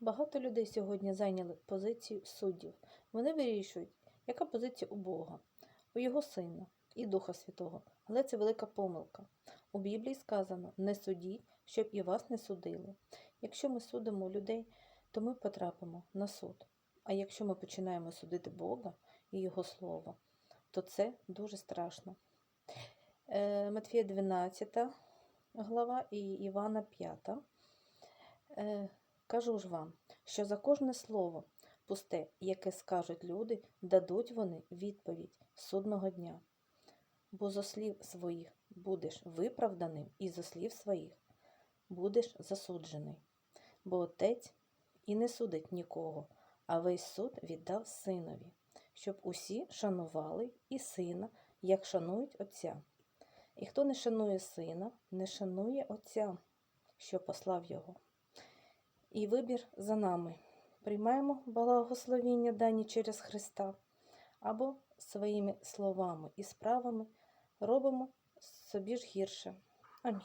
Багато людей сьогодні зайняли позицію суддів. Вони вирішують, яка позиція у Бога, у Його Сина і Духа Святого. Але це велика помилка. У Біблії сказано: не судіть, щоб і вас не судили. Якщо ми судимо людей, то ми потрапимо на суд. А якщо ми починаємо судити Бога і Його Слово, то це дуже страшно. Е, Матфія 12 глава і Івана 5. Кажу ж вам, що за кожне слово пусте, яке скажуть люди, дадуть вони відповідь судного дня. Бо зо слів своїх будеш виправданим, і зо слів своїх будеш засуджений. Бо отець і не судить нікого, а весь суд віддав синові, щоб усі шанували і сина, як шанують отця. І хто не шанує сина, не шанує отця, що послав його. І вибір за нами. Приймаємо благословіння дані через Христа, або своїми словами і справами робимо собі ж гірше. Амінь.